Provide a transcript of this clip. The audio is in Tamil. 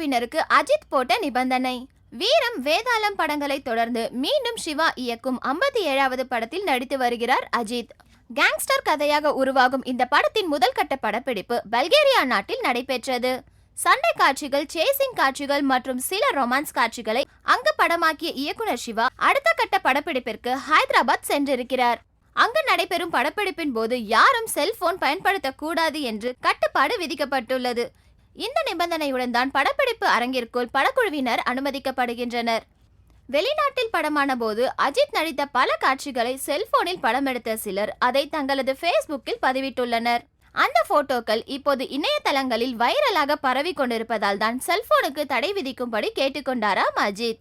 குழுவினருக்கு அஜித் போட்ட நிபந்தனை. வீரம் வேதாளம் படங்களை தொடர்ந்து மீண்டும் சிவா இயக்கும் ஐம்பத்தி ஏழாவது படத்தில் நடித்து வருகிறார் அஜித். கேங்ஸ்டர் கதையாக உருவாகும் இந்த படத்தின் முதல் கட்ட படப்பிடிப்பு பல்கேரியா நாட்டில் நடைபெற்றது. சண்டை காட்சிகள் சேசிங் காட்சிகள் மற்றும் சில ரொமான்ஸ் காட்சிகளை அங்கு படமாக்கிய இயக்குனர் சிவா அடுத்த கட்ட படப்பிடிப்பிற்கு ஹைதராபாத் சென்றிருக்கிறார். அங்கு நடைபெறும் படப்பிடிப்பின் போது யாரும் செல்போன் பயன்படுத்தக்கூடாது என்று கட்டுப்பாடு விதிக்கப்பட்டுள்ளது. இந்த நிபந்தனையுடன் தான் படப்பிடிப்பு அரங்கிற்குள் படக்குழுவினர் அனுமதிக்கப்படுகின்றனர். வெளிநாட்டில் படமான போது அஜித் நடித்த பல காட்சிகளை செல்போனில் படம் எடுத்த சிலர் அதை தங்களது ஃபேஸ்புக்கில் பதிவிட்டுள்ளனர். அந்த போட்டோக்கள் இப்போது இணையதளங்களில் வைரலாக பரவி கொண்டிருப்பதால் தான் செல்போனுக்கு தடை விதிக்கும்படி கேட்டுக்கொண்டாராம் அஜித்.